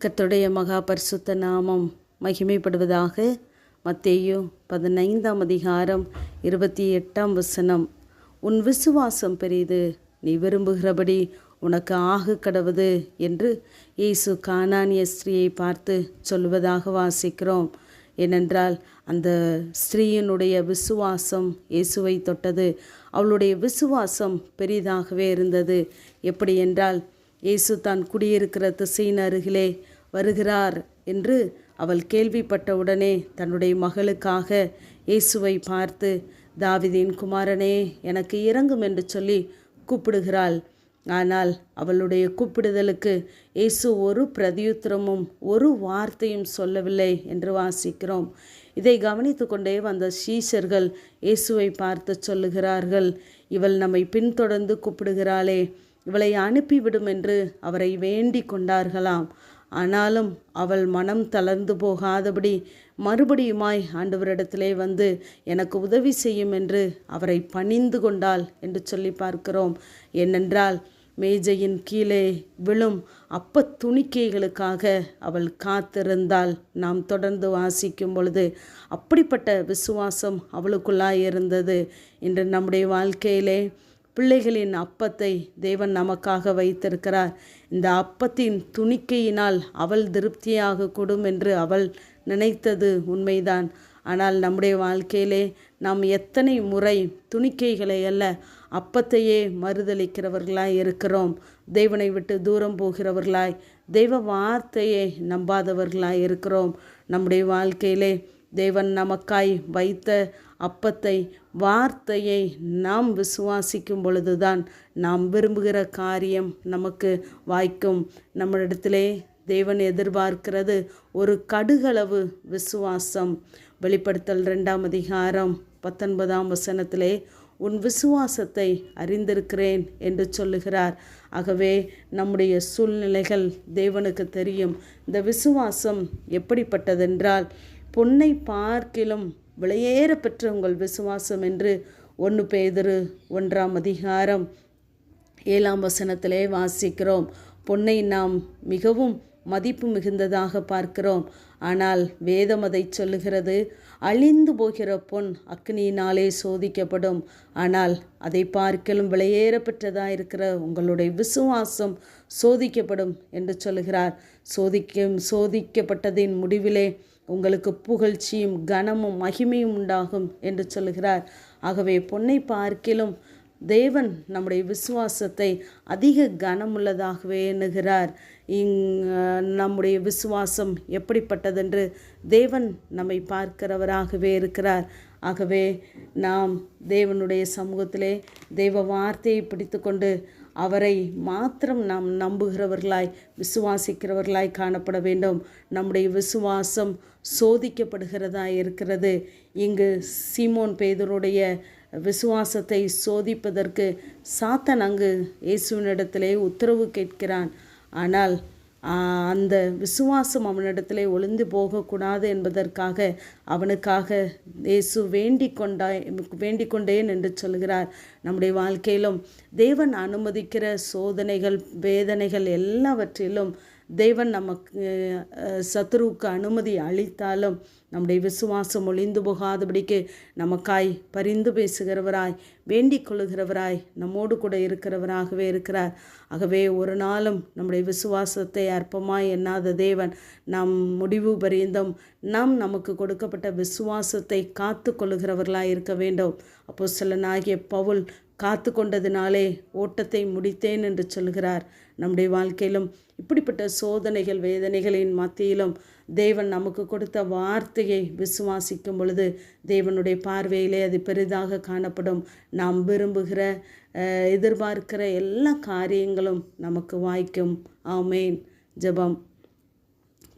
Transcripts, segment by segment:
கத்துடைய மகா பரிசுத்த நாமம் மகிமைப்படுவதாக மத்தேயு பதினைந்தாம் அதிகாரம் இருபத்தி எட்டாம் வசனம். உன் விசுவாசம் பெரியது நீ விரும்புகிறபடி உனக்கு ஆகு கடவுது என்று இயேசு கானானிய ஸ்திரீயை பார்த்து சொல்வதாக வாசிக்கிறோம். ஏனென்றால் அந்த ஸ்திரீயினுடைய விசுவாசம் இயேசுவை தொட்டது. அவளுடைய விசுவாசம் பெரிதாகவே இருந்தது. எப்படி என்றால் இயேசு தான் குடியிருக்கிற திசையின் அருகிலே வருகிறார் என்று அவள் கேள்விப்பட்டவுடனே தன்னுடைய மகளுக்காக இயேசுவை பார்த்து தாவிதின் குமாரனே எனக்கு இறங்கும் என்று சொல்லி கூப்பிடுகிறாள். ஆனால் அவளுடைய கூப்பிடுதலுக்கு இயேசு ஒரு பிரதியுத்திரமும் ஒரு வார்த்தையும் சொல்லவில்லை என்று வாசிக்கிறோம். இதை கவனித்து கொண்டே வந்த சீஷர்கள் இயேசுவை பார்த்து சொல்லுகிறார்கள். இவள் நம்மை பின்தொடர்ந்து கூப்பிடுகிறாளே இவளை அனுப்பிவிடும் என்று அவரை வேண்டி கொண்டார்களாம். ஆனாலும் அவள் மனம் தளர்ந்து போகாதபடி மறுபடியுமாய் ஆண்டவரிடத்திலே வந்து எனக்கு உதவி செய்யும் என்று அவரை பணிந்து கொண்டாள் என்று சொல்லி பார்க்கிறோம். ஏனென்றால் மேஜையின் கீழே விழும் அப்ப துணிக்கைகளுக்காக அவள் காத்திருந்தால் நாம் தொடர்ந்து வாசிக்கும் பொழுது அப்படிப்பட்ட விசுவாசம் அவளுக்குள்ளாய் இருந்தது இன்று நம்முடைய வாழ்க்கையிலே பிள்ளைகளின் அப்பத்தை தேவன் நமக்காக வைத்திருக்கிறார். இந்த அப்பத்தின் துணிக்கையினால் அவள் திருப்தியாக கூடும் என்று அவள் நினைத்தது உண்மைதான். ஆனால் நம்முடைய வாழ்க்கையிலே நாம் எத்தனை முறை துணிக்கைகளை அல்ல அப்பத்தையே மறுதளிக்கிறவர்களாய் இருக்கிறோம். தேவனை விட்டு தூரம் போகிறவர்களாய் தெய்வ வார்த்தையை நம்பாதவர்களாய் இருக்கிறோம். நம்முடைய வாழ்க்கையிலே தேவன் நமக்காய் வைத்த அப்பத்தை வார்த்தையை நாம் விசுவாசிக்கும் பொழுதுதான் நாம் விரும்புகிற காரியம் நமக்கு வாய்க்கும். நம்மளிடத்திலே தேவன் எதிர்பார்க்கிறது ஒரு கடுகளவு விசுவாசம். வெளிப்படுத்தல் ரெண்டாம் அதிகாரம் பத்தொன்பதாம் வசனத்திலே உன் விசுவாசத்தை அறிந்திருக்கிறேன் என்று சொல்லுகிறார். ஆகவே நம்முடைய சூழ்நிலைகள் தேவனுக்கு தெரியும். இந்த விசுவாசம் எப்படிப்பட்டதென்றால் பொன்னை பார்க்கிலும் விலையேற பெற்ற உங்கள் விசுவாசம் என்று ஒன்று பேதரு ஒன்றாம் அதிகாரம் ஏழாம் வசனத்திலே வாசிக்கிறோம். பொன்னை நாம் மிகவும் மதிப்பு மிகுந்ததாக பார்க்கிறோம். ஆனால் வேதம் அதை சொல்லுகிறது அழிந்து போகிற பொன் அக்னியினாலே சோதிக்கப்படும். ஆனால் அதை பார்க்கலும் விலையேற பெற்றதாக இருக்கிற உங்களுடைய விசுவாசம் சோதிக்கப்படும் என்று சொல்லுகிறார். சோதிக்கும் சோதிக்கப்பட்டதின் முடிவிலே உங்களுக்கு புகழ்ச்சியும் கனமும் மகிமையும் உண்டாகும் என்று சொல்லுகிறார். ஆகவே பொன்னை பார்க்கிலும் தேவன் நம்முடைய விசுவாசத்தை அதிக கனமுள்ளதாகவே எண்ணுகிறார். இங் நம்முடைய விசுவாசம் எப்படிப்பட்டதென்று தேவன் நம்மை பார்க்கிறவராகவே இருக்கிறார். ஆகவே நாம் தேவனுடைய சமூகத்திலே தேவ வார்த்தையை பிடித்து கொண்டு அவரை மாத்திரம் நாம் நம்புகிறவர்களாய் விசுவாசிக்கிறவர்களாய் காணப்பட வேண்டும். நம்முடைய விசுவாசம் சோதிக்கப்படுகிறதா இருக்கிறது. இங்கு சீமோன் பேதருடைய விசுவாசத்தை சோதிப்பதற்கு சாத்தன் அங்கு இயேசுவினிடத்திலே உத்தரவு கேட்கிறான். ஆனால் அந்த விசுவாசம் அவனிடத்திலே ஒளிந்து போகக்கூடாது என்பதற்காக அவனுக்காக இயேசு வேண்டிக் கொண்டா வேண்டிக் கொண்டேன் என்று சொல்கிறார். நம்முடைய வாழ்க்கையிலும் தேவன் அனுமதிக்கிற சோதனைகள் வேதனைகள் எல்லாவற்றிலும் தேவன் நமக்கு சத்ருவுக்கு அனுமதி அளித்தாலும் நம்முடைய விசுவாசம் ஒளிந்து போகாதபடிக்கு நமக்காய் பரிந்து பேசுகிறவராய் வேண்டிக் கொள்ளுகிறவராய் நம்மோடு கூட இருக்கிறவராகவே இருக்கிறார். ஆகவே ஒரு நாளும் நம்முடைய விசுவாசத்தை அற்பமாய் எண்ணாத தேவன் நம் முடிவு பரிந்தும் நாம் நமக்கு கொடுக்கப்பட்ட விசுவாசத்தை காத்து கொள்ளுகிறவர்களாய் இருக்க வேண்டும். அப்போ சிலனாகிய பவுல் காத்து கொண்டதினாலே ஓட்டத்தை முடித்தேன் என்று சொல்கிறார். நம்முடைய வாழ்க்கையிலும் இப்படிப்பட்ட சோதனைகள் வேதனைகளின் மத்தியிலும் தேவன் நமக்கு கொடுத்த வார்த்தையை விசுவாசிக்கும் பொழுது தேவனுடைய பார்வையிலே அது பெரிதாக காணப்படும். நாம் விரும்புகிற எதிர்பார்க்கிற எல்லா காரியங்களும் நமக்கு வாய்க்கும். ஆமேன். ஜபம்.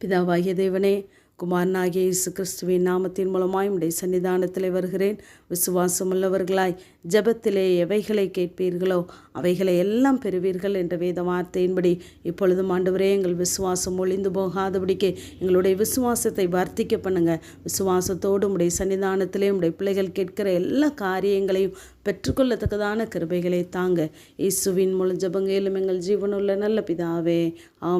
பிதாவாகிய தேவனே குமாரனாகிய இயேசு கிறிஸ்துவின் நாமத்தின் மூலமாய் உடைய சன்னிதானத்தில் வருகிறேன். விசுவாசமுள்ளவர்களாய் ஜபத்திலே எவைகளை கேட்பீர்களோ அவைகளை எல்லாம் பெறுவீர்கள் என்ற வேத வார்த்தையின்படி இப்பொழுதும் ஆண்டவரே எங்கள் விசுவாசம் ஒளிந்து போகாதபடிக்கு எங்களுடைய விசுவாசத்தை வர்த்திக்க பண்ணுங்க. விசுவாசத்தோடு உடைய சன்னிதானத்திலே உடைய பிள்ளைகள் கேட்கிற எல்லா காரியங்களையும் பெற்றுக்கொள்ளத்தக்கதான கிருபைகளை தாங்க. இயேசுவின் மூலம் ஜபங்கையிலும் எங்கள் ஜீவனுள்ள நல்ல பிதாவே ஆம்